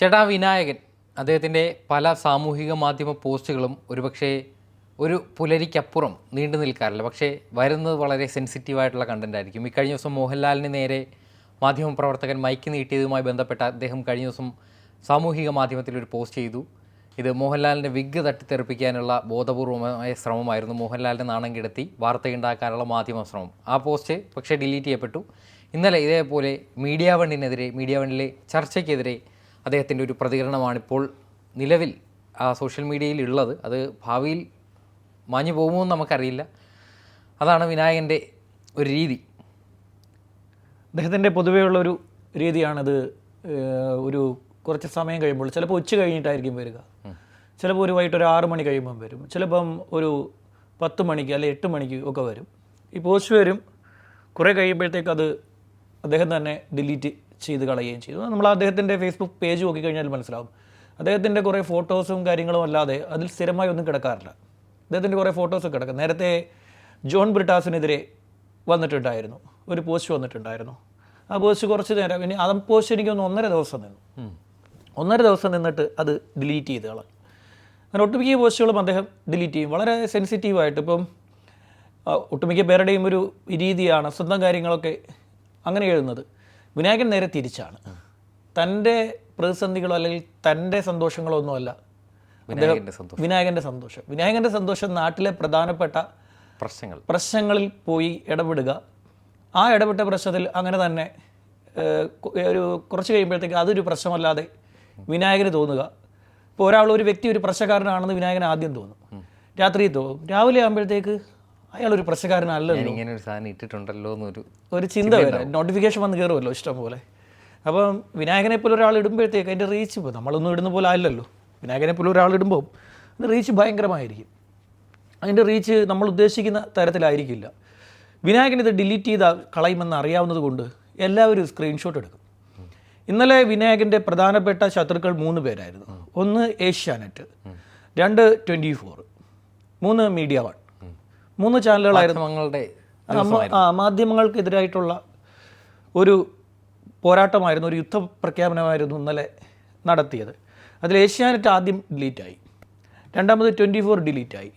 ചേട്ടാ വിനായകൻ. അദ്ദേഹത്തിന്റെ പല സാമൂഹിക മാധ്യമ പോസ്റ്റുകളും ഒരുപക്ഷെ ഒരു പുലരിക്കപ്പുറം നീണ്ടു നിൽക്കാറില്ല. പക്ഷേ വരുന്നത് വളരെ സെൻസിറ്റീവായിട്ടുള്ള കണ്ടന്റ് ആയിരിക്കും. ഈ കഴിഞ്ഞ ദിവസം മോഹൻലാലിന് നേരെ മാധ്യമപ്രവർത്തകൻ മൈക്ക് നീട്ടിയതുമായി ബന്ധപ്പെട്ട അദ്ദേഹം കഴിഞ്ഞ ദിവസം സാമൂഹിക മാധ്യമത്തിൽ ഒരു പോസ്റ്റ് ചെയ്തു. ഇത് മോഹൻലാലിന്റെ വിഗ് തട്ടിത്തെറിപ്പിക്കാനുള്ള ബോധപൂർവമായ ശ്രമമായിരുന്നു. മോഹൻലാലിന്റെ നാണം കിടത്തി വാർത്തയുണ്ടാക്കാനുള്ള മാധ്യമ ശ്രമം. ആ പോസ്റ്റ് പക്ഷേ ഡിലീറ്റ് ചെയ്യപ്പെട്ടു. ഇന്നലെ ഇതേപോലെ മീഡിയ വണ്ണിനെതിരെ മീഡിയ വണ്ണിലെ ചർച്ചയ്ക്കെതിരെ അദ്ദേഹത്തിന്റെ ഒരു പ്രതികരണമാണിപ്പോൾ നിലവിൽ ആ സോഷ്യൽ മീഡിയയിൽ ഉള്ളത് അത് ഭാവിയിൽ മാഞ്ഞു പോകുമോ എന്ന് നമുക്കറിയില്ല. അതാണ് വിനായകന്റെ ഒരു രീതി. അദ്ദേഹത്തിന്റെ പൊതുവെയുള്ളൊരു ഒരു രീതിയാണത് ഒരു കുറച്ച് സമയം കഴിയുമ്പോൾ ചിലപ്പോൾ ഉച്ച കഴിഞ്ഞിട്ടായിരിക്കും വരിക. ചിലപ്പോൾ ഒരു വൈകിട്ട് ഒരു ആറ് മണി കഴിയുമ്പം വരും. ചിലപ്പം ഒരു പത്ത് മണിക്ക് അല്ലെങ്കിൽ എട്ട് മണിക്ക് ഒക്കെ വരും. ഈ പോസ്റ്റ് വരും. കുറേ കഴിയുമ്പോഴത്തേക്ക് അത് അദ്ദേഹം തന്നെ ഡിലീറ്റ് ചെയ്ത് കളയുകയും ചെയ്തു. നമ്മൾ അദ്ദേഹത്തിന്റെ ഫേസ്ബുക്ക് പേജ് നോക്കിക്കഴിഞ്ഞാൽ മനസ്സിലാവും. അദ്ദേഹത്തിന്റെ കുറേ ഫോട്ടോസും കാര്യങ്ങളും അല്ലാതെ അതിൽ സ്ഥിരമായി ഒന്നും കിടക്കാറില്ല. അദ്ദേഹത്തിന്റെ കുറേ ഫോട്ടോസ് കിടക്കും. നേരത്തെ ജോൺ ബ്രിട്ടാസിനെതിരെ വന്നിട്ടുണ്ടായിരുന്നു. ഒരു പോസ്റ്റ് വന്നിട്ടുണ്ടായിരുന്നു. ആ പോസ്റ്റ് കുറച്ച് നേരം ഇനി ആ പോസ്റ്റ് എനിക്കൊന്ന് ഒന്നര ദിവസം നിന്നു. ഒന്നര ദിവസം നിന്നിട്ട് അത് ഡിലീറ്റ് ചെയ്ത് കളഞ്ഞു അങ്ങനെ ഒട്ടുമിക്ക പോസ്റ്റുകളും അദ്ദേഹം ഡിലീറ്റ് ചെയ്യും. വളരെ സെൻസിറ്റീവായിട്ട് ഇപ്പം ഒട്ടുമിക്ക പേരുടെയും ഒരു രീതിയാണ് സ്വന്തം കാര്യങ്ങളൊക്കെ അങ്ങനെ എഴുതുന്നത്. വിനായകൻ നേരെ തിരിച്ചാണ്. തന്റെ പ്രതിസന്ധികളോ അല്ലെങ്കിൽ തന്റെ സന്തോഷങ്ങളോ ഒന്നുമല്ല. വിനായകന്റെ സന്തോഷം. വിനായകന്റെ സന്തോഷം. നാട്ടിലെ പ്രധാനപ്പെട്ട പ്രശ്നങ്ങൾ. പ്രശ്നങ്ങളിൽ പോയി ഇടപെടുക. ആ ഇടപെട്ട പ്രശ്നത്തിൽ അങ്ങനെ തന്നെ ഒരു കുറച്ച് കഴിയുമ്പോഴത്തേക്ക് അതൊരു പ്രശ്നമല്ലാതെ വിനായകന് തോന്നുക. ഇപ്പോൾ ഒരാൾ ഒരു വ്യക്തി ഒരു പ്രശ്നക്കാരനാണെന്ന് വിനായകൻ ആദ്യം തോന്നും. രാത്രി തോന്നും. രാവിലെ ആകുമ്പോഴത്തേക്ക് അയാൾ ഒരു പ്രശ്നക്കാരനല്ല ഇങ്ങനെ ഒരു സാധനം ഇട്ടിട്ടുണ്ടല്ലോ എന്നൊരു ഒരു ചിന്ത വരാം. നോട്ടിഫിക്കേഷൻ വന്ന് കയറുമല്ലോ ഇഷ്ടം പോലെ അപ്പം വിനായകനെ പോലെ ഒരാൾ ഇടുമ്പോഴത്തേക്ക് അതിന്റെ റീച്ച് ഇപ്പോൾ നമ്മളൊന്നും ഇടുന്ന പോലെ അല്ലല്ലോ. വിനായകനെ പോലെ ഒരാൾ ഇടുമ്പോൾ അത് റീച്ച് ഭയങ്കരമായിരിക്കും. അതിന്റെ റീച്ച് നമ്മൾ ഉദ്ദേശിക്കുന്ന തരത്തിലായിരിക്കില്ല. വിനായകൻ ഇത് ഡിലീറ്റ് ചെയ്ത കളയുമെന്ന് അറിയാവുന്നത് കൊണ്ട് എല്ലാവരും സ്ക്രീൻഷോട്ട് എടുക്കും. ഇന്നലെ വിനായകന്റെ പ്രധാനപ്പെട്ട ശത്രുക്കൾ മൂന്ന് പേരായിരുന്നു. ഒന്ന് ഏഷ്യാനെറ്റ് രണ്ട് ട്വന്റി ഫോർ മൂന്ന് മീഡിയ വൺ. മൂന്ന് ചാനലുകളായിരുന്നു. ഞങ്ങളുടെ മാധ്യമങ്ങൾക്കെതിരായിട്ടുള്ള ഒരു പോരാട്ടമായിരുന്നു ഒരു യുദ്ധ പ്രഖ്യാപനമായിരുന്നു ഇന്നലെ നടത്തിയത്. അതിൽ ഏഷ്യാനെറ്റ് ആദ്യം ഡിലീറ്റായി. രണ്ടാമത് ട്വന്റി ഫോർ ഡിലീറ്റായി.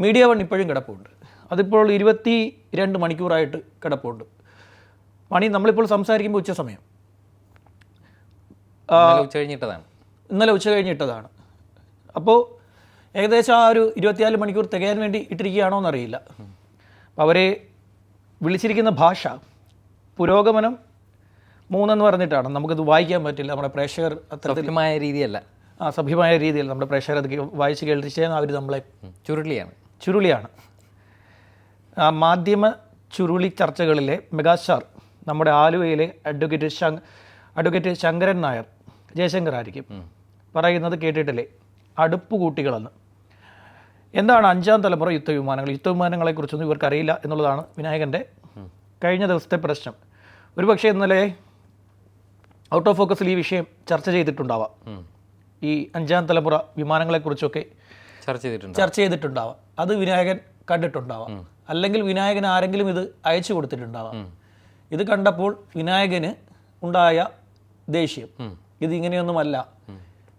മീഡിയ വൺ ഇപ്പോഴും കിടപ്പുണ്ട്. അതിപ്പോൾ ഇരുപത്തി രണ്ട് മണിക്കൂറായിട്ട് കിടപ്പുണ്ട്. മണി നമ്മളിപ്പോൾ സംസാരിക്കുമ്പോൾ ഉച്ച സമയം. ഉച്ച കഴിഞ്ഞിട്ടതാണ്. ഇന്നലെ ഉച്ച കഴിഞ്ഞിട്ടതാണ്. അപ്പോൾ ഏകദേശം ആ ഒരു ഇരുപത്തിനാല് മണിക്കൂർ തികയാൻ വേണ്ടി ഇട്ടിരിക്കുകയാണോ എന്നറിയില്ല. അപ്പോൾ അവരെ വിളിച്ചിരിക്കുന്ന ഭാഷ പുരോഗമനം മൂന്നെന്ന് പറഞ്ഞിട്ടാണ്. നമുക്കത് വായിക്കാൻ പറ്റില്ല. നമ്മുടെ പ്രേക്ഷകർ അത്രമായ രീതിയല്ല. ആ സഭ്യമായ രീതിയിൽ നമ്മുടെ പ്രേക്ഷകർ അത് വായിച്ച് കേൾപ്പിച്ചാൽ അവർ നമ്മളെ ചുരുളിയാണ്. ചുരുളിയാണ്. ആ മാധ്യമ ചുരുളി ചർച്ചകളിലെ മെഗാസ്റ്റാർ നമ്മുടെ ആലുവയിലെ അഡ്വക്കേറ്റ് ശങ് അഡ്വക്കേറ്റ് ശങ്കരൻ നായർ ജയശങ്കർ ആയിരിക്കും പറയുന്നത് കേട്ടിട്ടില്ലേ? അടുപ്പ് കൂട്ടികളെന്ന് എന്താണ് അഞ്ചാം തലമുറ യുദ്ധവിമാനങ്ങൾ? യുദ്ധവിമാനങ്ങളെക്കുറിച്ചൊന്നും ഇവർക്കറിയില്ല എന്നുള്ളതാണ് വിനായകന്റെ കഴിഞ്ഞ ദിവസത്തെ പ്രശ്നം. ഒരുപക്ഷെ ഇന്നലെ ഔട്ട് ഓഫ് ഫോക്കസിൽ ഈ വിഷയം ചർച്ച ചെയ്തിട്ടുണ്ടാവാം. ഈ അഞ്ചാം തലമുറ വിമാനങ്ങളെക്കുറിച്ചൊക്കെ ചർച്ച ചെയ്തിട്ടുണ്ട് ചർച്ച ചെയ്തിട്ടുണ്ടാവാം. അത് വിനായകൻ കണ്ടിട്ടുണ്ടാവാം. അല്ലെങ്കിൽ വിനായകൻ ആരെങ്കിലും ഇത് അയച്ചു കൊടുത്തിട്ടുണ്ടാവാം. ഇത് കണ്ടപ്പോൾ വിനായകന് ഉണ്ടായ ദേഷ്യം. ഇത് ഇങ്ങനെയൊന്നുമല്ല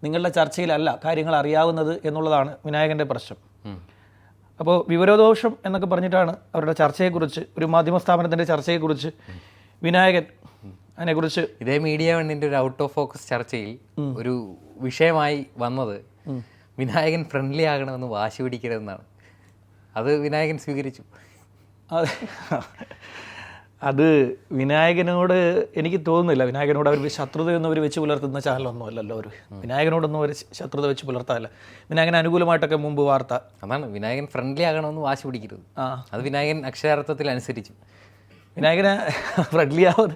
നിങ്ങളുടെ ചർച്ചയിലല്ല കാര്യങ്ങൾ അറിയാവുന്നത് എന്നുള്ളതാണ് വിനായകന്റെ പ്രശ്നം. അപ്പോൾ വിവരദോഷം എന്നൊക്കെ പറഞ്ഞിട്ടാണ് അവരുടെ ചർച്ചയെക്കുറിച്ച് ഒരു മാധ്യമ സ്ഥാപനത്തിന്റെ ചർച്ചയെക്കുറിച്ച് വിനായകൻ അതിനെക്കുറിച്ച് ഇതേ മീഡിയ വണ്ണിന്റെ ഒരു ഔട്ട് ഓഫ് ഫോക്കസ് ചർച്ചയിൽ ഒരു വിഷയമായി വന്നത് വിനായകൻ ഫ്രണ്ട്ലി ആകണമെന്ന് വാശി പിടിക്കരുതെന്നാണ്. അത് വിനായകൻ സ്വീകരിച്ചു. അത്. അത് വിനായകനോട് എനിക്ക് തോന്നുന്നില്ല. വിനായകനോട് അവർ ശത്രുതയൊന്നും അവർ വെച്ച് പുലർത്തുന്ന ചാനലൊന്നും അല്ലല്ലോ അവർ വിനായകനോടൊന്നും അവർ ശത്രുത വെച്ച് പുലർത്താറില്ല. വിനായകൻ അനുകൂലമായിട്ടൊക്കെ മുമ്പ് വാർത്ത. അതാണ് വിനായകൻ ഫ്രണ്ട്ലി ആകണമെന്ന് വാശി പിടിക്കരുത്. ആ. അത് വിനായകൻ അക്ഷരാർത്ഥത്തിൽ അനുസരിച്ചു. വിനായകനെ ഫ്രണ്ട്ലി ആവാ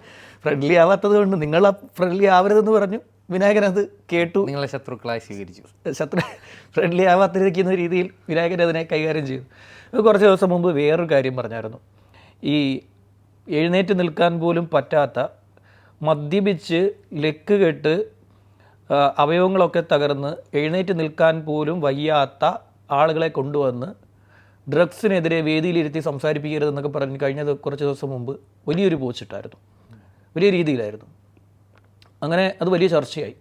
ഫ്രണ്ട്ലി ആവാത്തത് കൊണ്ട് നിങ്ങൾ ഫ്രണ്ട്ലി ആവരുതെന്ന് പറഞ്ഞു. വിനായകൻ അത് കേട്ടു. നിങ്ങളെ ശത്രുക്കളായി സ്വീകരിച്ചു. ശത്രു ഫ്രണ്ട്ലി ആവാത്തിരിക്കുന്ന രീതിയിൽ വിനായകൻ അതിനെ കൈകാര്യം ചെയ്തു. കുറച്ച് ദിവസം മുമ്പ് വേറൊരു കാര്യം പറഞ്ഞായിരുന്നു. ഈ എഴുന്നേറ്റ് നിൽക്കാൻ പോലും പറ്റാത്ത മദ്യപിച്ച് ലെക്ക് കെട്ട് അവയവങ്ങളൊക്കെ തകർന്ന് എഴുന്നേറ്റ് നിൽക്കാൻ പോലും വയ്യാത്ത ആളുകളെ കൊണ്ടുവന്ന് ഡ്രഗ്സിനെതിരെ വേദിയിലിരുത്തി സംസാരിപ്പിക്കരുതെന്നൊക്കെ പറഞ്ഞ് കഴിഞ്ഞ കുറച്ച് ദിവസം മുമ്പ് വലിയൊരു പോച്ചിട്ടായിരുന്നു വലിയ രീതിയിലായിരുന്നു. അങ്ങനെ അത് വലിയ ചർച്ചയായി.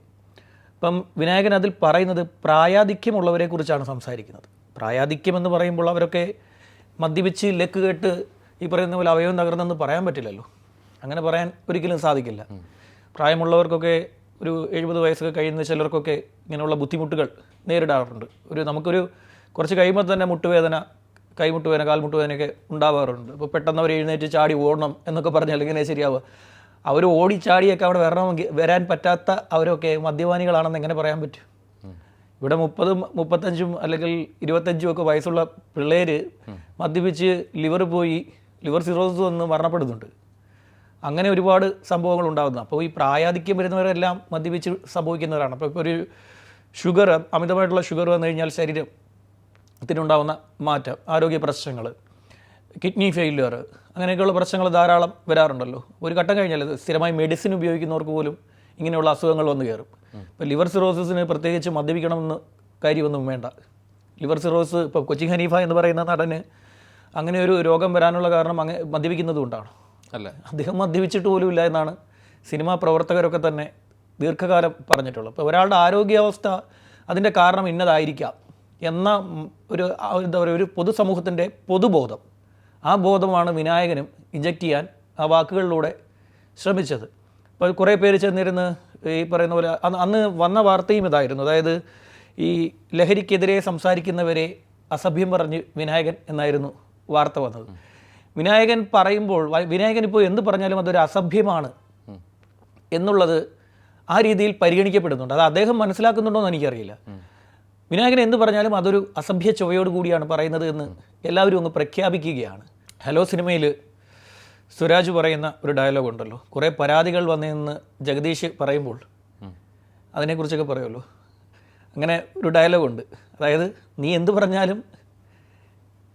ഇപ്പം വിനായകൻ അതിൽ പറയുന്നത് പ്രായാധിക്യമുള്ളവരെ കുറിച്ചാണ് സംസാരിക്കുന്നത്. പ്രായാധിക്യം എന്ന് പറയുമ്പോൾ അവരൊക്കെ മദ്യപിച്ച് ലെക്ക് കേട്ട് ഈ പറയുന്ന പോലെ അവയവം തകർന്നെന്ന് പറയാൻ പറ്റില്ലല്ലോ. അങ്ങനെ പറയാൻ ഒരിക്കലും സാധിക്കില്ല. പ്രായമുള്ളവർക്കൊക്കെ ഒരു എഴുപത് വയസ്സൊക്കെ കഴിയുന്ന ചിലർക്കൊക്കെ ഇങ്ങനെയുള്ള ബുദ്ധിമുട്ടുകൾ നേരിടാറുണ്ട്. ഒരു നമുക്കൊരു കുറച്ച് കഴിയുമ്പോൾ തന്നെ മുട്ടുവേദന കൈമുട്ടുവേദന കാൽമുട്ടുവേദനയൊക്കെ ഉണ്ടാവാറുണ്ട്. അപ്പോൾ പെട്ടെന്ന് അവർ എഴുന്നേറ്റ് ചാടി ഓടണം എന്നൊക്കെ പറഞ്ഞാൽ ഇങ്ങനെ ശരിയാവുക. അവർ ഓടി ചാടിയൊക്കെ അവിടെ വരണമെങ്കിൽ വരാൻ പറ്റാത്ത അവരൊക്കെ മദ്യപാനികളാണെന്ന് എങ്ങനെ പറയാൻ പറ്റും? ഇവിടെ മുപ്പതും മുപ്പത്തഞ്ചും അല്ലെങ്കിൽ ഇരുപത്തഞ്ചും ഒക്കെ വയസ്സുള്ള പിള്ളേർ മദ്യപിച്ച് ലിവർ പോയി ലിവർ സിറോസ് എന്ന് മരണപ്പെടുന്നുണ്ട്. അങ്ങനെ ഒരുപാട് സംഭവങ്ങൾ ഉണ്ടാകുന്നു അപ്പോൾ ഈ പ്രായാധിക്യം വരുന്നവരെല്ലാം മദ്യപിച്ച് സംഭവിക്കുന്നവരാണ്. അപ്പോൾ ഇപ്പോൾ ഒരു ഷുഗർ അമിതമായിട്ടുള്ള ഷുഗർ വന്നു കഴിഞ്ഞാൽ ശരീരത്തിനുണ്ടാകുന്ന മാറ്റം ആരോഗ്യ പ്രശ്നങ്ങൾ കിഡ്നി ഫെയിലിയർ അങ്ങനെയൊക്കെയുള്ള പ്രശ്നങ്ങൾ ധാരാളം വരാറുണ്ടല്ലോ. ഒരു ഘട്ടം കഴിഞ്ഞാൽ സ്ഥിരമായി മെഡിസിൻ ഉപയോഗിക്കുന്നവർക്ക് പോലും ഇങ്ങനെയുള്ള അസുഖങ്ങൾ വന്നു കയറും. ഇപ്പോൾ ലിവർ സിറോസിസിന് പ്രത്യേകിച്ച് മദ്യപിക്കണമെന്ന് കാര്യമൊന്നും വേണ്ട. ലിവർ സിറോസ് ഇപ്പോൾ കൊച്ചി ഹനീഫ എന്ന് പറയുന്ന നടന് അങ്ങനെ ഒരു രോഗം വരാനുള്ള കാരണം അങ്ങ് മദ്യപിക്കുന്നത് കൊണ്ടാണ് അല്ല. അദ്ദേഹം മദ്യപിച്ചിട്ട് പോലും ഇല്ല എന്നാണ് സിനിമാ പ്രവർത്തകരൊക്കെ തന്നെ ദീർഘകാലം പറഞ്ഞിട്ടുള്ളത്. അപ്പോൾ ഒരാളുടെ ആരോഗ്യാവസ്ഥ അതിന്റെ കാരണം ഇന്നതായിരിക്കാം എന്ന ഒരു എന്താ പറയുക ഒരു പൊതുസമൂഹത്തിന്റെ പൊതുബോധം. ആ ബോധമാണ് വിനായകനും ഇഞ്ചക്ട് ചെയ്യാൻ ആ വാക്കുകളിലൂടെ ശ്രമിച്ചത്. അപ്പോൾ കുറേ പേര് ചെന്നിരുന്ന് ഈ പറയുന്ന പോലെ അന്ന് അന്ന് വന്ന വാർത്തയും ഇതായിരുന്നു. അതായത് ഈ ലഹരിക്കെതിരെ സംസാരിക്കുന്നവരെ അസഭ്യം പറഞ്ഞ് വിനായകൻ എന്നായിരുന്നു വാർത്ത വന്നത്. വിനായകൻ പറയുമ്പോൾ വിനായകൻ ഇപ്പോൾ എന്ത് പറഞ്ഞാലും അതൊരു അസഭ്യമാണ് എന്നുള്ളത് ആ രീതിയിൽ പരിഗണിക്കപ്പെടുന്നുണ്ട്. അത് അദ്ദേഹം മനസ്സിലാക്കുന്നുണ്ടോ എന്ന് എനിക്കറിയില്ല. വിനായകൻ എന്ത് പറഞ്ഞാലും അതൊരു അസഭ്യ ചുവയോട് കൂടിയാണ് പറയുന്നത് എന്ന് എല്ലാവരും ഒന്ന് പ്രഖ്യാപിക്കുകയാണ്. ഹലോ സിനിമയിൽ സുരാജ് പറയുന്ന ഒരു ഡയലോഗ് ഉണ്ടല്ലോ. കുറേ പരാതികൾ വന്നതെന്ന് ജഗദീഷ് പറയുമ്പോൾ അതിനെക്കുറിച്ചൊക്കെ പറയുമല്ലോ. അങ്ങനെ ഒരു ഡയലോഗുണ്ട് അതായത് നീ എന്ത് പറഞ്ഞാലും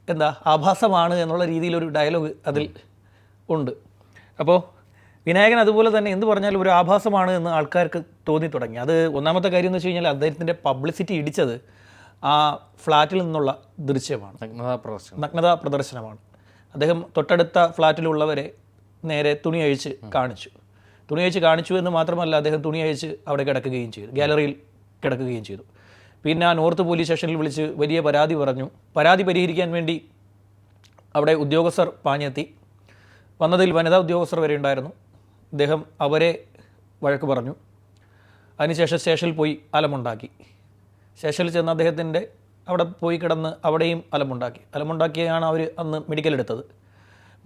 എന്താ ആഭാസമാണ് എന്നുള്ള രീതിയിലൊരു ഡയലോഗ് അതിൽ ഉണ്ട്. അപ്പോൾ വിനായകൻ അതുപോലെ തന്നെ എന്ത് പറഞ്ഞാലും ഒരു ആഭാസമാണ് എന്ന് ആൾക്കാർക്ക് തോന്നി തുടങ്ങി. അത് ഒന്നാമത്തെ കാര്യം എന്ന് വെച്ച് കഴിഞ്ഞാൽ അദ്ദേഹത്തിന്റെ പബ്ലിസിറ്റി ഇടിച്ചത് ആ ഫ്ലാറ്റിൽ നിന്നുള്ള ദൃശ്യമാണ്. നഗ്നതാ പ്രദർശനം. നഗ്നതാ പ്രദർശനമാണ്. അദ്ദേഹം തൊട്ടടുത്ത ഫ്ലാറ്റിലുള്ളവരെ നേരെ തുണി അഴിച്ച് കാണിച്ചു. തുണി അഴിച്ച് കാണിച്ചു എന്ന് മാത്രമല്ല അദ്ദേഹം തുണി അഴിച്ച് അവിടെ കിടക്കുകയും ചെയ്തു. ഗാലറിയിൽ കിടക്കുകയും ചെയ്തു. പിന്നെ ആ നോർത്ത് പോലീസ് സ്റ്റേഷനിൽ വിളിച്ച് വലിയ പരാതി പറഞ്ഞു. പരാതി പരിഹരിക്കാൻ വേണ്ടി അവിടെ ഉദ്യോഗസ്ഥർ പാഞ്ഞെത്തി. വന്നതിൽ വനിതാ ഉദ്യോഗസ്ഥർ വരെ ഉണ്ടായിരുന്നു. അദ്ദേഹം അവരെ വഴക്ക് പറഞ്ഞു. അതിനുശേഷം സ്റ്റേഷനിൽ പോയി അലമുണ്ടാക്കി. സ്റ്റേഷനിൽ ചെന്ന അദ്ദേഹത്തിന്റെ അവിടെ പോയി കിടന്ന് അവിടെയും അലമുണ്ടാക്കി. അലമുണ്ടാക്കിയാണ് അവർ അന്ന് മെഡിക്കൽ എടുത്തത്.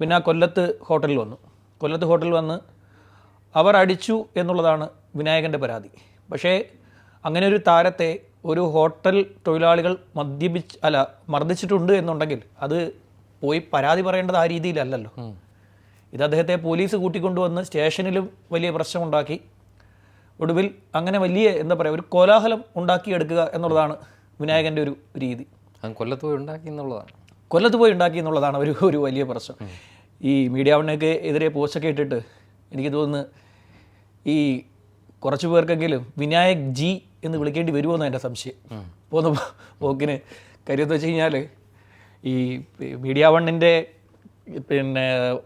പിന്നെ ആ കൊല്ലത്ത് ഹോട്ടലിൽ വന്നു. കൊല്ലത്ത് ഹോട്ടലിൽ വന്ന് അവർ അടിച്ചു എന്നുള്ളതാണ് വിനായകന്റെ പരാതി. പക്ഷേ അങ്ങനെ ഒരു താരത്തെ ഒരു ഹോട്ടൽ തൊഴിലാളികൾ മദ്യപിച്ച് അല്ല മർദ്ദിച്ചിട്ടുണ്ട് എന്നുണ്ടെങ്കിൽ അത് പോയി പരാതി പറയേണ്ടത് ആ രീതിയിലല്ലല്ലോ. ഇത് അദ്ദേഹത്തെ പോലീസ് കൂട്ടിക്കൊണ്ടുവന്ന് സ്റ്റേഷനിലും വലിയ പ്രശ്നമുണ്ടാക്കി. ഒടുവിൽ അങ്ങനെ വലിയ എന്താ പറയുക ഒരു കോലാഹലം ഉണ്ടാക്കിയെടുക്കുക എന്നുള്ളതാണ് വിനായകന്റെ ഒരു രീതി. കൊല്ലത്ത് പോയി ഉണ്ടാക്കി എന്നുള്ളതാണ്. കൊല്ലത്ത് പോയി ഉണ്ടാക്കി എന്നുള്ളതാണ് ഒരു ഒരു വലിയ പ്രശ്നം. ഈ മീഡിയ വണ്ണൊക്കെ എതിരെ പോസ്റ്റൊക്കെ ഇട്ടിട്ട് എനിക്ക് തോന്നുന്നു ഈ കുറച്ച് പേർക്കെങ്കിലും വിനായക് ജി എന്ന് വിളിക്കേണ്ടി വരുമോ എന്നാണ് എന്റെ സംശയം. പോന്ന പോക്കിന് കാര്യം എന്ന് വെച്ച് കഴിഞ്ഞാൽ ഈ മീഡിയ വണ്ണിന്റെ പിന്നെ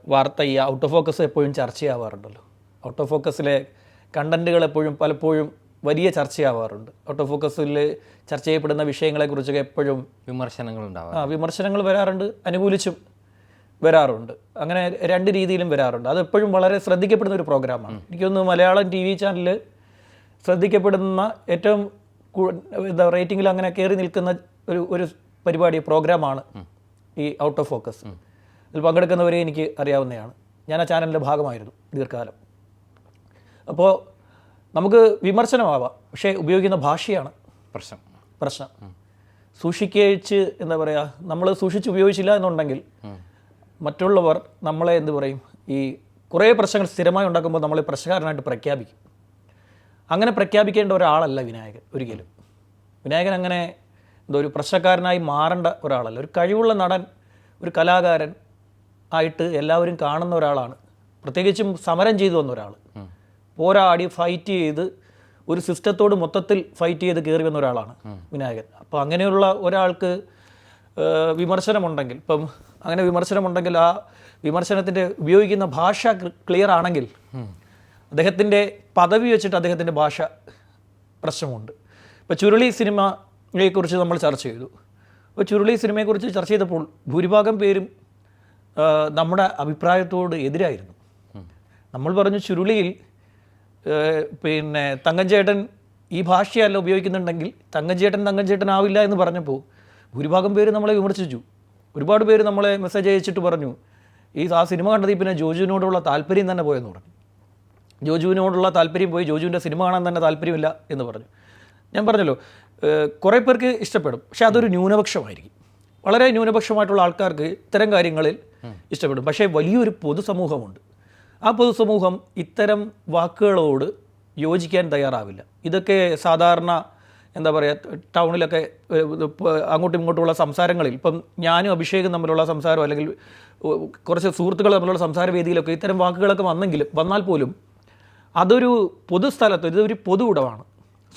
വാർത്ത ഈ ഔട്ട് ഓഫ് ഫോക്കസ് എപ്പോഴും ചർച്ചയാവാറുണ്ടല്ലോ ഔട്ട് ഓഫ് ഫോക്കസിലെ കണ്ടന്റുകൾ എപ്പോഴും പലപ്പോഴും വലിയ ചർച്ചയാവാറുണ്ട് ഔട്ട് ഓഫ് ഫോക്കസിൽ ചർച്ച ചെയ്യപ്പെടുന്ന വിഷയങ്ങളെക്കുറിച്ചൊക്കെ എപ്പോഴും വിമർശനങ്ങൾ ഉണ്ടാവാം ആ വിമർശനങ്ങൾ വരാറുണ്ട്. അനുകൂലിച്ചും വരാറുണ്ട്. അങ്ങനെ രണ്ട് രീതിയിലും വരാറുണ്ട്. അത് എപ്പോഴും വളരെ ശ്രദ്ധിക്കപ്പെടുന്ന ഒരു പ്രോഗ്രാമാണ്. എനിക്കൊന്ന് മലയാളം ടി വി ചാനലിൽ ശ്രദ്ധിക്കപ്പെടുന്ന ഏറ്റവും എന്താ റേറ്റിംഗിൽ അങ്ങനെ കയറി നിൽക്കുന്ന ഒരു ഒരു പരിപാടി പ്രോഗ്രാമാണ് ഈ ഔട്ട് ഓഫ് ഫോക്കസ്. അതിൽ പങ്കെടുക്കുന്നവരെ എനിക്ക് അറിയാവുന്നതാണ്. ഞാൻ ആ ചാനലിന്റെ ഭാഗമായിരുന്നു ദീർഘകാലം. അപ്പോൾ നമുക്ക് വിമർശനമാവാം. പക്ഷേ ഉപയോഗിക്കുന്ന ഭാഷയാണ് പ്രശ്നം. പ്രശ്നം. സൂക്ഷിക്കഴിച്ച് എന്താ പറയുക നമ്മൾ സൂക്ഷിച്ച് ഉപയോഗിച്ചില്ല എന്നുണ്ടെങ്കിൽ മറ്റുള്ളവർ നമ്മളെ എന്ത് പറയും? ഈ കുറേ പ്രശ്നങ്ങൾ സ്ഥിരമായി ഉണ്ടാക്കുമ്പോൾ നമ്മളെ പ്രശ്നക്കാരനായിട്ട് പ്രഖ്യാപിക്കും. അങ്ങനെ പ്രഖ്യാപിക്കേണ്ട ഒരാളല്ല വിനായകൻ ഒരിക്കലും. വിനായകൻ അങ്ങനെ എന്തോ ഒരു പ്രശ്നക്കാരനായി മാറേണ്ട ഒരാളല്ല. ഒരു കഴിവുള്ള നടൻ ഒരു കലാകാരൻ ആയിട്ട് എല്ലാവരും കാണുന്ന ഒരാളാണ്. പ്രത്യേകിച്ചും സമരം ചെയ്തു വന്ന ഒരാൾ പോരാടി ഫൈറ്റ് ചെയ്ത് ഒരു സിസ്റ്റത്തോട് മൊത്തത്തിൽ ഫൈറ്റ് ചെയ്ത് കയറി വന്ന ഒരാളാണ് വിനായകൻ. അപ്പോൾ അങ്ങനെയുള്ള ഒരാൾക്ക് വിമർശനമുണ്ടെങ്കിൽ ഇപ്പം അങ്ങനെ വിമർശനമുണ്ടെങ്കിൽ ആ വിമർശനത്തിന്റെ ഉപയോഗിക്കുന്ന ഭാഷ ക്ലിയർ ആണെങ്കിൽ അദ്ദേഹത്തിന്റെ പദവി വെച്ചിട്ട് അദ്ദേഹത്തിന്റെ ഭാഷ പ്രശ്നമുണ്ട്. ഇപ്പോൾ ചുരുളി സിനിമയെക്കുറിച്ച് നമ്മൾ ചർച്ച ചെയ്തു. അപ്പോൾ ചുരുളി സിനിമയെക്കുറിച്ച് ചർച്ച ചെയ്തപ്പോൾ ഭൂരിഭാഗം പേരും നമ്മുടെ അഭിപ്രായത്തോട് എതിരായിരുന്നു. നമ്മൾ പറഞ്ഞു ചുരുളിയിൽ പിന്നെ തങ്കഞ്ചേട്ടൻ ഈ ഭാഷയല്ല ഉപയോഗിക്കുന്നുണ്ടെങ്കിൽ തങ്കഞ്ചേട്ടൻ തങ്കഞ്ചേട്ടൻ ആവില്ല എന്ന് പറഞ്ഞപ്പോൾ ഭൂരിഭാഗം പേര് നമ്മളെ വിമർശിച്ചു. ഒരുപാട് പേര് നമ്മളെ മെസ്സേജ് അയച്ചിട്ട് പറഞ്ഞു ഈ ആ സിനിമ കണ്ടതിൽ പിന്നെ ജോജുവിനോടുള്ള താല്പര്യം തന്നെ പോയെന്ന് പറഞ്ഞു. ജോജുവിനോടുള്ള താല്പര്യം പോയി ജോജുവിന്റെ സിനിമ കാണാൻ തന്നെ താല്പര്യമില്ല എന്ന് പറഞ്ഞു. ഞാൻ പറഞ്ഞല്ലോ കുറേ പേർക്ക് ഇഷ്ടപ്പെടും പക്ഷേ അതൊരു ന്യൂനപക്ഷമായിരിക്കും. വളരെ ന്യൂനപക്ഷമായിട്ടുള്ള ആൾക്കാർക്ക് ഇത്തരം കാര്യങ്ങളിൽ ഇഷ്ടപ്പെടും. പക്ഷേ വലിയൊരു പൊതുസമൂഹമുണ്ട്. ആ പൊതുസമൂഹം ഇത്തരം വാക്കുകളോട് യോജിക്കാൻ തയ്യാറാവില്ല. ഇതൊക്കെ സാധാരണ എന്താ പറയുക ടൗണിലൊക്കെ അങ്ങോട്ടും ഇങ്ങോട്ടുമുള്ള സംസാരങ്ങളിൽ ഇപ്പം ഞാനും അഭിഷേകും തമ്മിലുള്ള സംസാരം അല്ലെങ്കിൽ കുറച്ച് സുഹൃത്തുക്കൾ തമ്മിലുള്ള സംസാര വേദിയിലൊക്കെ ഇത്തരം വാക്കുകളൊക്കെ വന്നെങ്കിലും വന്നാൽ പോലും അതൊരു പൊതുസ്ഥലത്ത് ഇതൊരു പൊതു ഇടമാണ്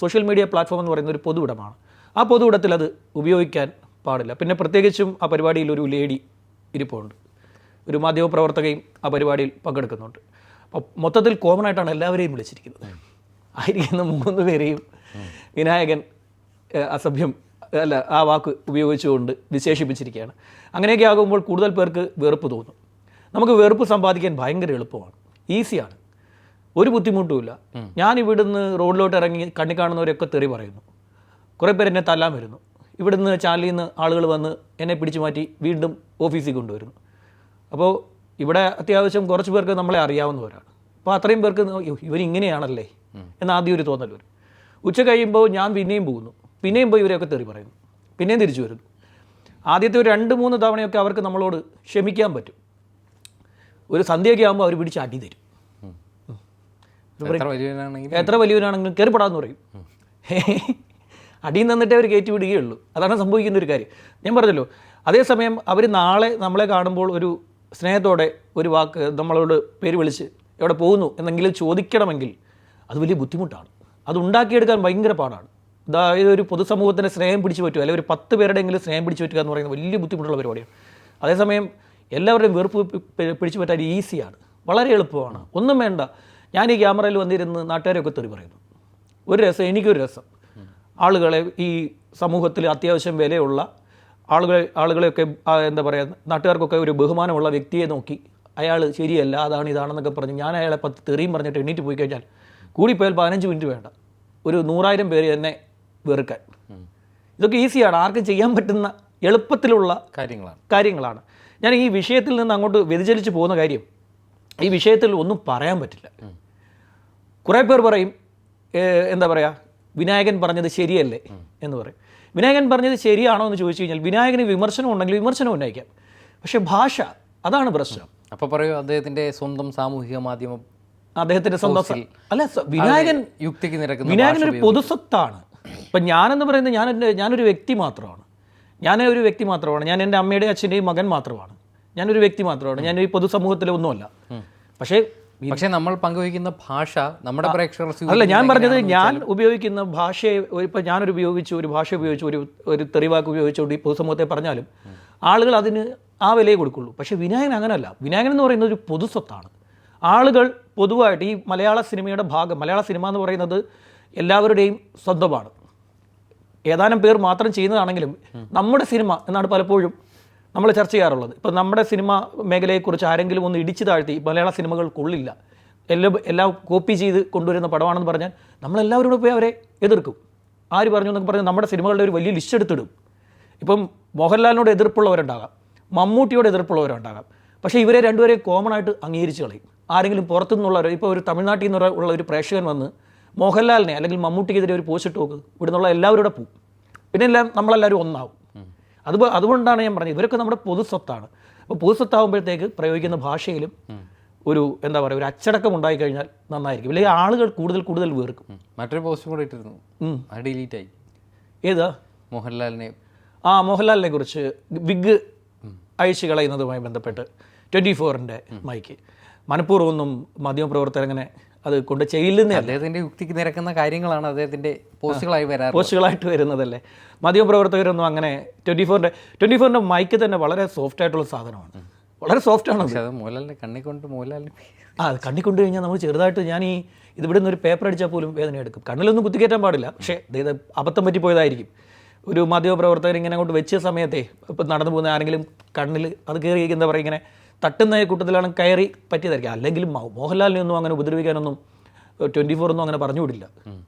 സോഷ്യൽ മീഡിയ പ്ലാറ്റ്ഫോം എന്ന് പറയുന്ന ഒരു പൊതു ഇടമാണ് ആ പൊതു ഇടത്തിൽ അത് ഉപയോഗിക്കാൻ പാടില്ല. പിന്നെ പ്രത്യേകിച്ചും ആ പരിപാടിയിൽ ഒരു ലേഡി ഇരിപ്പുണ്ട്. ഒരു മാധ്യമപ്രവർത്തകയും ആ പരിപാടിയിൽ പങ്കെടുക്കുന്നുണ്ട്. അപ്പോൾ മൊത്തത്തിൽ കോമൺ ആയിട്ടാണ് എല്ലാവരെയും വിളിച്ചിരിക്കുന്നത്. ആയിരിക്കുന്ന മൂന്ന് പേരെയും വിനായകൻ അസഭ്യം അല്ല ആ വാക്ക് ഉപയോഗിച്ചുകൊണ്ട് വിശേഷിപ്പിച്ചിരിക്കുകയാണ്. അങ്ങനെയൊക്കെ ആകുമ്പോൾ കൂടുതൽ പേർക്ക് വെറുപ്പ് തോന്നും. നമുക്ക് വെറുപ്പ് സമ്പാദിക്കാൻ ഭയങ്കര എളുപ്പമാണ്. ഈസിയാണ്. ഒരു ബുദ്ധിമുട്ടുമില്ല. ഞാൻ ഇവിടുന്ന് റോഡിലോട്ട് ഇറങ്ങി കണ്ണി കാണുന്നവരൊക്കെ തെറി പറയുന്നു. കുറേ പേര് എന്നെ തല്ലാൻ വരുന്നു. ഇവിടുന്ന് ചാലിൽ നിന്ന് ആളുകൾ വന്ന് എന്നെ പിടിച്ചു മാറ്റി വീണ്ടും ഓഫീസിൽ കൊണ്ടുവരുന്നു. അപ്പോൾ ഇവിടെ അത്യാവശ്യം കുറച്ച് പേർക്ക് നമ്മളെ അറിയാവുന്നവരാണ്. അപ്പോൾ അത്രയും പേർക്ക് "അയ്യോ, ഇവരിങ്ങനെയാണല്ലേ? എന്ന് ആദ്യം ഒരു തോന്നൽ വരും. ഉച്ച കഴിയുമ്പോൾ ഞാൻ പിന്നെയും പോകുന്നു. പിന്നെയും പോയി ഇവരെയൊക്കെ തെറി പറയുന്നു. പിന്നെയും തിരിച്ചു വരുന്നു. ആദ്യത്തെ ഒരു രണ്ട് മൂന്ന് തവണയൊക്കെ അവർക്ക് നമ്മളോട് ക്ഷമിക്കാൻ പറ്റും. ഒരു സന്ധ്യയൊക്കെ ആകുമ്പോൾ അവർ പിടിച്ച് അടി തരും. എത്ര വലിയവരാണെങ്കിലും കയറിപ്പെടാന്ന് പറയും. അടിയിൽ തന്നിട്ടേ അവർ കയറ്റി വിടുകയുള്ളൂ. അതാണ് സംഭവിക്കുന്ന ഒരു കാര്യം. ഞാൻ പറഞ്ഞല്ലോ അതേസമയം അവർ നാളെ നമ്മളെ കാണുമ്പോൾ ഒരു സ്നേഹത്തോടെ ഒരു വാക്ക് നമ്മളോട് പേര് വിളിച്ച് എവിടെ പോകുന്നു എന്നെങ്കിലും ചോദിക്കണമെങ്കിൽ അത് വലിയ ബുദ്ധിമുട്ടാണ്. അത് ഉണ്ടാക്കിയെടുക്കാൻ ഭയങ്കര പാടാണ്. അതായത് ഒരു പൊതുസമൂഹത്തിന്റെ സ്നേഹം പിടിച്ചു പറ്റുക അല്ലെങ്കിൽ ഒരു പത്ത് പേരുടെയെങ്കിലും സ്നേഹം പിടിച്ചു പറ്റുക എന്ന് പറയുന്നത് വലിയ ബുദ്ധിമുട്ടുള്ള പരിപാടിയാണ്. അതേസമയം എല്ലാവരുടെയും വെറുപ്പ് പിടിച്ചു പറ്റാൻ ഈസിയാണ്. വളരെ എളുപ്പമാണ്. ഒന്നും വേണ്ട. ഞാൻ ഈ ക്യാമറയിൽ വന്നിരുന്ന് നാട്ടുകാരെയൊക്കെ തെറി പറയുന്നു. ഒരു രസം എനിക്കൊരു രസം. ആളുകളെ ഈ സമൂഹത്തിൽ അത്യാവശ്യം വിലയുള്ള ആളുകളെ ആളുകളെയൊക്കെ എന്താ പറയുക നാട്ടുകാർക്കൊക്കെ ഒരു ബഹുമാനമുള്ള വ്യക്തിയെ നോക്കി അയാൾ ശരിയല്ല അതാണ് ഇതാണെന്നൊക്കെ പറഞ്ഞ് ഞാൻ അയാളെ പത്ത് തെറിയും പറഞ്ഞിട്ട് എണീറ്റ് പോയി കഴിഞ്ഞാൽ കൂടിപ്പോയാൽ പതിനഞ്ച് മിനിറ്റ് വേണ്ട. ഒരു നൂറായിരം പേര് എന്നെ വെറുക്കാൻ. ഇതൊക്കെ ഈസിയാണ്. ആർക്കും ചെയ്യാൻ പറ്റുന്ന എളുപ്പത്തിലുള്ള കാര്യങ്ങളാണ്. കാര്യങ്ങളാണ്. ഞാൻ ഈ വിഷയത്തിൽ നിന്ന് അങ്ങോട്ട് വ്യതിചലിച്ച് പോകുന്ന കാര്യം ഈ വിഷയത്തിൽ ഒന്നും പറയാൻ പറ്റില്ല. കുറേ പേർ പറയും എന്താ പറയുക വിനായകൻ പറഞ്ഞത് ശരിയല്ലേ എന്ന് പറയും. വിനായകൻ പറഞ്ഞത് ശരിയാണോ എന്ന് ചോദിച്ചു കഴിഞ്ഞാൽ വിനായകന് വിമർശനം ഉണ്ടെങ്കിൽ വിമർശനം ഉന്നയിക്കാം. പക്ഷേ ഭാഷ അതാണ് പ്രശ്നം. അപ്പോൾ പറയൂ അദ്ദേഹത്തിന്റെ സ്വന്തം സാമൂഹിക മാധ്യമ അദ്ദേഹത്തിന്റെ സ്വന്തം അല്ല വിനായകൻ യുക്തിക്ക് നിരക്കുന്ന വിനായകൻ ഒരു പൊതുസ്വത്താണ്. ഇപ്പം ഞാനെന്ന് പറയുന്നത് ഞാൻ എന്റെ ഞാനൊരു വ്യക്തി മാത്രമാണ്. ഞാൻ ഒരു വ്യക്തി മാത്രമാണ്. ഞാൻ എന്റെ അമ്മയുടെയും അച്ഛന്റെയും മകൻ മാത്രമാണ്. ഞാനൊരു വ്യക്തി മാത്രമാണ്. ഞാൻ ഈ പൊതുസമൂഹത്തിലെ ഒന്നുമല്ല. പക്ഷേ പക്ഷേ നമ്മൾ പങ്കുവയ്ക്കുന്ന ഭാഷ നമ്മുടെ പ്രേക്ഷകർ അല്ല ഞാൻ പറഞ്ഞത് ഞാൻ ഉപയോഗിക്കുന്ന ഭാഷയെ ഇപ്പം ഞാനൊരു ഉപയോഗിച്ചു ഒരു ഭാഷ ഉപയോഗിച്ചു ഒരു ഒരു തെറിവാക്ക് ഉപയോഗിച്ചുകൊണ്ട് ഈ പൊതുസമൂഹത്തെ പറഞ്ഞാലും ആളുകൾ അതിന് ആ വിലയെ കൊടുക്കുള്ളൂ. പക്ഷേ വിനായകൻ അങ്ങനെയല്ല വിനായകൻ എന്ന് പറയുന്നത് ഒരു പൊതുസ്വത്താണ്. ആളുകൾ പൊതുവായിട്ട് ഈ മലയാള സിനിമയുടെ ഭാഗം മലയാള സിനിമ എന്ന് പറയുന്നത് എല്ലാവരുടെയും സ്വന്തമാണ്. ഏതാനും പേർ മാത്രം ചെയ്യുന്നതാണെങ്കിലും നമ്മുടെ സിനിമ എന്നാണ് പലപ്പോഴും നമ്മൾ ചർച്ച ചെയ്യാറുള്ളത്. ഇപ്പം നമ്മുടെ സിനിമ മേഖലയെക്കുറിച്ച് ആരെങ്കിലും ഒന്ന് ഇടിച്ചു താഴ്ത്തി മലയാള സിനിമകൾ കൊള്ളില്ല. എല്ലാം കോപ്പി ചെയ്ത് കൊണ്ടുവരുന്ന പടമാണെന്ന് പറഞ്ഞാൽ നമ്മളെല്ലാവരും കൂടെ പോയി അവരെ എതിർക്കും. ആര് പറഞ്ഞു എന്നൊക്കെ പറഞ്ഞാൽ നമ്മുടെ സിനിമകളുടെ ഒരു വലിയ ലിസ്റ്റ് എടുത്തിടും. ഇപ്പം മോഹൻലാലിനോട് എതിർപ്പുള്ളവരുണ്ടാകാം മമ്മൂട്ടിയോട് എതിർപ്പുള്ളവരുണ്ടാകാം. പക്ഷേ ഇവരെ രണ്ടുപേരെ കോമൺ ആയിട്ട് അംഗീകരിച്ച് കളയും. ആരെങ്കിലും പുറത്തുനിന്നുള്ളവർ ഇപ്പോൾ ഒരു തമിഴ്നാട്ടിൽ നിന്ന് ഉള്ള ഒരു പ്രേക്ഷകൻ വന്ന് മോഹൻലാലിനെ അല്ലെങ്കിൽ മമ്മൂട്ടിക്കെതിരെ ഒരു പോസ്റ്റ് ടോക്ക് ഇവിടെ നിന്നുള്ള എല്ലാവരും കൂടെ പോവും പിന്നെ എല്ലാം നമ്മളെല്ലാവരും ഒന്നാവും. അത് അതുകൊണ്ടാണ് ഞാൻ പറഞ്ഞത് ഇവരൊക്കെ നമ്മുടെ പൊതുസ്വത്താണ്. അപ്പോൾ പൊതുസ്വത്താകുമ്പോഴത്തേക്ക് പ്രയോഗിക്കുന്ന ഭാഷയിലും ഒരു എന്താ പറയുക ഒരു അച്ചടക്കം ഉണ്ടായി കഴിഞ്ഞാൽ നന്നായിരിക്കും. അല്ലെങ്കിൽ ആളുകൾ കൂടുതൽ കൂടുതൽ വേർക്കും. മറ്റൊരു പോസ്റ്റ് കൂടെ ഇട്ടിരുന്നു. ഡിലീറ്റ് ആയി. ഏതാ? മോഹൻലാലിനെ ആ മോഹൻലാലിനെ കുറിച്ച് വിഗ് അഴിച്ചു കളയുന്നതുമായി ബന്ധപ്പെട്ട് ട്വന്റി ഫോറിന്റെ മൈക്ക്. മനഃപൂർവമൊന്നും മാധ്യമപ്രവർത്തകർ അങ്ങനെ അത് കൊണ്ട് ചെയ്യില്ലെന്നേ അദ്ദേഹത്തിന്റെ യുക്തിക്ക് നിരക്കുന്ന കാര്യങ്ങളാണ് അദ്ദേഹത്തിന്റെ പോസ്റ്റുകളായി വരാറ് പോസ്റ്റുകളായിട്ട് വരുന്നതല്ലേ? മാധ്യമപ്രവർത്തകരൊന്നും അങ്ങനെ ട്വന്റി ഫോറിന്റെ ട്വന്റി ഫോറിന്റെ മൈക്ക് തന്നെ വളരെ സോഫ്റ്റ് ആയിട്ടുള്ള സാധനമാണ്. വളരെ സോഫ്റ്റ് ആണ് പക്ഷേ അത് മോഹൻലാലിന്റെ കണ്ണി കൊണ്ട് മോഹൻലാലിന് ആ അത് കണ്ണി കൊണ്ട് കഴിഞ്ഞാൽ നമ്മൾ ചെറുതായിട്ട് ഞാൻ ഈ ഇതിവിടെ നിന്ന് ഒരു പേപ്പർ അടിച്ചാൽ പോലും വേദന എടുക്കും. കണ്ണിലൊന്നും കുത്തിക്കയറ്റാൻ പാടില്ല. പക്ഷേ ഇത് അബദ്ധം പറ്റിപ്പോയതായിരിക്കും. ഒരു മാധ്യമപ്രവർത്തകർ ഇങ്ങനെ അങ്ങോട്ട് വെച്ച സമയത്തെ ഇപ്പം നടന്നു പോകുന്ന ആരെങ്കിലും കണ്ണിൽ അത് കയറി എന്താ പറയുക ഇങ്ങനെ തട്ടുന്ന കൂട്ടത്തിലാണ് കയറി പറ്റിയതായിരിക്കും. അല്ലെങ്കിൽ മോഹൻലാലിനെ ഒന്നും അങ്ങനെ ഉപദ്രവിക്കാനൊന്നും ട്വന്റി ഫോർ ഒന്നും അങ്ങനെ പറഞ്ഞു വിടില്ല.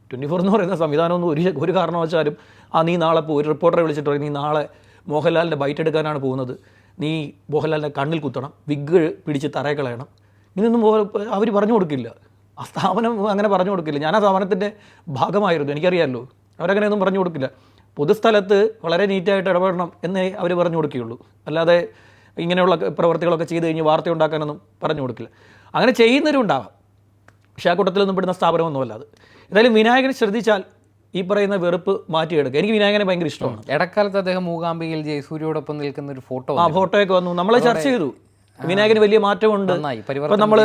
ട്വന്റി ഫോർ എന്ന് പറയുന്ന സംവിധാനമൊന്നും ഒരു ഒരു കാരണവശാലും ആ നീ നാളെ പോ ഒരു റിപ്പോർട്ടറെ വിളിച്ചിട്ട് നീ നാളെ മോഹൻലാലിന്റെ ബൈറ്റ് എടുക്കാനാണ് പോകുന്നത്. നീ മോഹൻലാലിന്റെ കണ്ണിൽ കുത്തണം വിഗ് പിടിച്ച് തറയെ കളയണം ഇങ്ങനെയൊന്നും അവർ പറഞ്ഞു കൊടുക്കില്ല. ആ സ്ഥാപനം അങ്ങനെ പറഞ്ഞു കൊടുക്കില്ല. ഞാൻ ആ സ്ഥാപനത്തിന്റെ ഭാഗമായിരുന്നു എനിക്കറിയാമല്ലോ അവരങ്ങനെയൊന്നും പറഞ്ഞു കൊടുക്കില്ല. പൊതുസ്ഥലത്ത് വളരെ നീറ്റായിട്ട് ഇടപെടണം എന്നേ അവർ പറഞ്ഞു കൊടുക്കുകയുള്ളൂ. അല്ലാതെ ഇങ്ങനെയുള്ള പ്രവർത്തികളൊക്കെ ചെയ്ത് കഴിഞ്ഞ് വാർത്ത ഉണ്ടാക്കാനൊന്നും പറഞ്ഞു കൊടുക്കില്ല. അങ്ങനെ ചെയ്യുന്നവരുണ്ടാവാം പക്ഷേ ആ കൂട്ടത്തിലൊന്നും പെടുന്ന സ്ഥാപനമൊന്നുമല്ല അത്. എന്തായാലും വിനായകൻ ശ്രദ്ധിച്ചാൽ ഈ പറയുന്ന വെറുപ്പ് മാറ്റിയെടുക്കുക. എനിക്ക് വിനായകനെ ഭയങ്കര ഇഷ്ടമാണ്. ഇടക്കാലത്ത് അദ്ദേഹം മൂകാംബികയിൽ ജയസൂര്യയോടൊപ്പം നിൽക്കുന്ന ഒരു ഫോട്ടോ ആ ഫോട്ടോയൊക്കെ വന്നു. നമ്മൾ ചർച്ച ചെയ്തു. വിനായകന് വലിയ മാറ്റമുണ്ട്. ഇപ്പം നമ്മൾ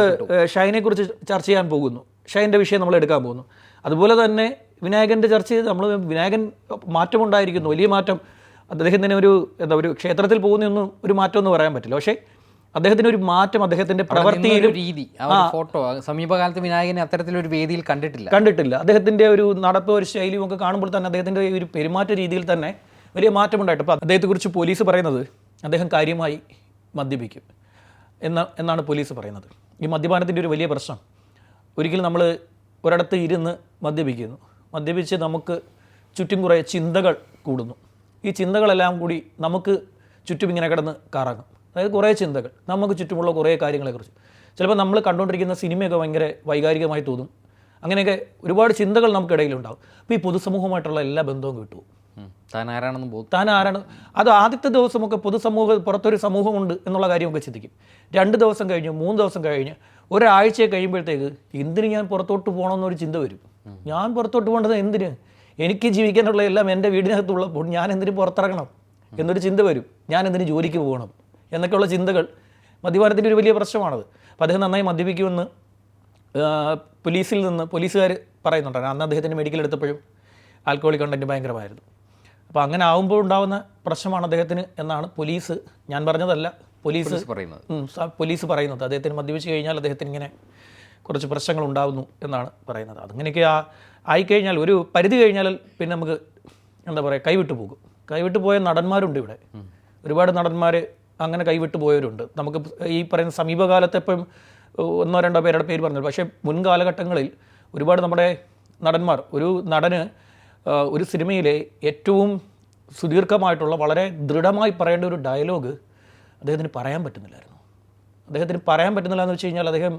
ഷൈനെ കുറിച്ച് ചർച്ച ചെയ്യാൻ പോകുന്നു. ഷൈന്റെ വിഷയം നമ്മൾ എടുക്കാൻ പോകുന്നു. അതുപോലെ തന്നെ വിനായകന്റെ ചർച്ച ചെയ്ത് നമ്മൾ വിനായകൻ മാറ്റമുണ്ടായിരിക്കുന്നു. വലിയ മാറ്റം അദ്ദേഹത്തിന് ഒരു എന്താ ഒരു ക്ഷേത്രത്തിൽ പോകുന്നൊന്നും ഒരു മാറ്റം എന്ന് പറയാൻ പറ്റില്ല. പക്ഷേ അദ്ദേഹത്തിന് ഒരു മാറ്റം അദ്ദേഹത്തിന്റെ പ്രവർത്തിയിലും പ്രവൃത്തിയിലും രീതി ഫോട്ടോ സമീപകാലത്ത് വിനായകനെ അത്തരത്തിലൊരു വേദിയിൽ കണ്ടിട്ടില്ല. കണ്ടിട്ടില്ല. അദ്ദേഹത്തിന്റെ ഒരു നടപ്പ് ഒരു ശൈലിയും ഒക്കെ കാണുമ്പോൾ തന്നെ അദ്ദേഹത്തിന്റെ ഒരു പെരുമാറ്റ രീതിയിൽ തന്നെ വലിയ മാറ്റമുണ്ടായിട്ട്. അപ്പോൾ അദ്ദേഹത്തെക്കുറിച്ച് പോലീസ് പറയുന്നത് അദ്ദേഹം കാര്യമായി മദ്യപിക്കും എന്ന എന്നാണ് പോലീസ് പറയുന്നത്. ഈ മദ്യപാനത്തിന്റെ ഒരു വലിയ പ്രശ്നം. ഒരിക്കലും നമ്മൾ ഒരിടത്ത് ഇരുന്ന് മദ്യപിക്കുന്നു. മദ്യപിച്ച് നമുക്ക് ചുറ്റും കുറേ ചിന്തകൾ കൂടുന്നു. ഈ ചിന്തകളെല്ലാം കൂടി നമുക്ക് ചുറ്റും ഇങ്ങനെ കിടന്ന് കറങ്ങും അതായത് കുറേ ചിന്തകൾ നമുക്ക് ചുറ്റുമുള്ള കുറേ കാര്യങ്ങളെക്കുറിച്ച്. ചിലപ്പോൾ നമ്മൾ കണ്ടുകൊണ്ടിരിക്കുന്ന സിനിമയൊക്കെ ഭയങ്കര വൈകാരികമായി തോന്നും. അങ്ങനെയൊക്കെ ഒരുപാട് ചിന്തകൾ നമുക്കിടയിലുണ്ടാവും അപ്പോൾ ഈ പൊതുസമൂഹമായിട്ടുള്ള എല്ലാ ബന്ധവും കിട്ടും. താൻ ആരാണെന്ന് പോകും താൻ ആരാണ്? അത് ആദ്യത്തെ ദിവസമൊക്കെ പൊതുസമൂഹ പുറത്തൊരു സമൂഹമുണ്ട് എന്നുള്ള കാര്യമൊക്കെ ചിന്തിക്കും. രണ്ട് ദിവസം കഴിഞ്ഞ് മൂന്ന് ദിവസം കഴിഞ്ഞ് ഒരാഴ്ച കഴിയുമ്പോഴത്തേക്ക് എന്തിന് ഞാൻ പുറത്തോട്ട് പോകണമെന്നൊരു ചിന്ത വരും. ഞാൻ പുറത്തോട്ട് പോകേണ്ടത് എന്തിന്? എനിക്ക് ജീവിക്കാനുള്ള എല്ലാം എന്റെ വീടിനകത്തുള്ളപ്പോൾ ഞാൻ എന്തിനു പുറത്തിറങ്ങണം എന്നൊരു ചിന്ത വരും. ഞാൻ എന്തിനു ജോലിക്ക് പോകണം എന്നൊക്കെയുള്ള ചിന്തകൾ മദ്യപാനത്തിന്റെ ഒരു വലിയ പ്രശ്നമാണത്. അപ്പോൾ അദ്ദേഹം നന്നായി മദ്യപിക്കുമെന്ന് പോലീസിൽ നിന്ന് പോലീസുകാർ പറയുന്നുണ്ടാണ് അന്ന് അദ്ദേഹത്തിന്റെ മെഡിക്കൽ എടുത്തപ്പോഴും ആൽക്കോളിക് കണ്ടന്റ് ഭയങ്കരമായിരുന്നു. അപ്പോൾ അങ്ങനെ ആകുമ്പോൾ ഉണ്ടാകുന്ന പ്രശ്നമാണ് അദ്ദേഹത്തിന് എന്നാണ് പോലീസ് ഞാൻ പറഞ്ഞതല്ല. പോലീസ് പറയുന്നത്. പോലീസ് പറയുന്നത്. അദ്ദേഹത്തിന് മദ്യപിച്ച് കഴിഞ്ഞാൽ അദ്ദേഹത്തിന് ഇങ്ങനെ കുറച്ച് പ്രശ്നങ്ങൾ ഉണ്ടാകുന്നു എന്നാണ് പറയുന്നത്. അതങ്ങനെയൊക്കെ ആ ആയിക്കഴിഞ്ഞാൽ ഒരു പരിധി കഴിഞ്ഞാൽ പിന്നെ നമുക്ക് എന്താ പറയുക കൈവിട്ടു പോകും. കൈവിട്ടു പോയ നടന്മാരുണ്ട് ഇവിടെ. ഒരുപാട് നടന്മാർ അങ്ങനെ കൈവിട്ട് പോയവരുണ്ട്. നമുക്ക് ഈ പറയുന്ന സമീപകാലത്ത് ഇപ്പം ഒന്നോ രണ്ടോ പേരുടെ പേര് പറഞ്ഞത് പക്ഷേ മുൻകാലഘട്ടങ്ങളിൽ ഒരുപാട് നമ്മുടെ നടന്മാർ ഒരു നടന് ഒരു സിനിമയിലെ ഏറ്റവും സുദീർഘമായിട്ടുള്ള വളരെ ദൃഢമായി പറയേണ്ട ഒരു ഡയലോഗ് അദ്ദേഹത്തിന് പറയാൻ പറ്റുന്നില്ലായിരുന്നു. അദ്ദേഹത്തിന് പറയാൻ പറ്റുന്നില്ല എന്ന് വെച്ച് കഴിഞ്ഞാൽ അദ്ദേഹം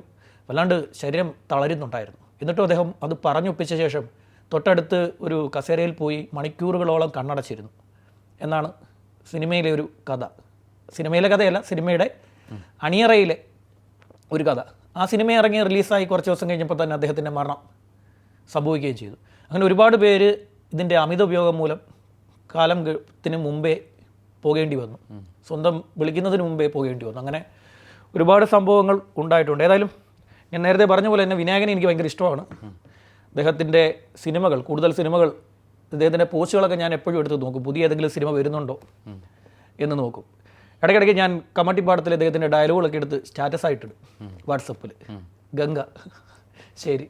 വല്ലാണ്ട് ശരീരം തളരുന്നുണ്ടായിരുന്നു. എന്നിട്ടും അദ്ദേഹം അത് പറഞ്ഞൊപ്പിച്ച ശേഷം തൊട്ടടുത്ത് ഒരു കസേരയിൽ പോയി മണിക്കൂറുകളോളം കണ്ണടച്ചിരുന്നു. എന്നാണ് സിനിമയിലെ ഒരു കഥ. സിനിമയിലെ കഥയല്ല സിനിമയുടെ അണിയറയിലെ ഒരു കഥ. ആ സിനിമ ഇറങ്ങി റിലീസായി കുറച്ച് ദിവസം കഴിഞ്ഞപ്പോൾ തന്നെ അദ്ദേഹത്തിന്റെ മരണം സംഭവിക്കുകയും ചെയ്തു. അങ്ങനെ ഒരുപാട് പേര് ഇതിന്റെ അമിത ഉപയോഗം മൂലം കാലം ഗ- ത്തിന് മുമ്പേ പോകേണ്ടി വന്നു. സ്വന്തം വിളിക്കുന്നതിന് മുമ്പേ പോകേണ്ടി വന്നു. അങ്ങനെ ഒരുപാട് സംഭവങ്ങൾ ഉണ്ടായിട്ടുണ്ട്. ഏതായാലും ഞാൻ നേരത്തെ പറഞ്ഞ പോലെ തന്നെ വിനായകനെ എനിക്ക് ഭയങ്കര ഇഷ്ടമാണ്. അദ്ദേഹത്തിന്റെ സിനിമകൾ കൂടുതൽ സിനിമകൾ അദ്ദേഹത്തിന്റെ പോസ്റ്റുകളൊക്കെ ഞാൻ എപ്പോഴും എടുത്ത് നോക്കും. പുതിയ ഏതെങ്കിലും സിനിമ വരുന്നുണ്ടോ എന്ന് നോക്കും. ഇടയ്ക്കിടയ്ക്ക് ഞാൻ കമ്മട്ടിപ്പാടത്തിൽ അദ്ദേഹത്തിന്റെ ഡയലോഗുകളൊക്കെ എടുത്ത് സ്റ്റാറ്റസ് ആയിട്ടിടും. വാട്സപ്പിൽ ഗംഗ. ശരി.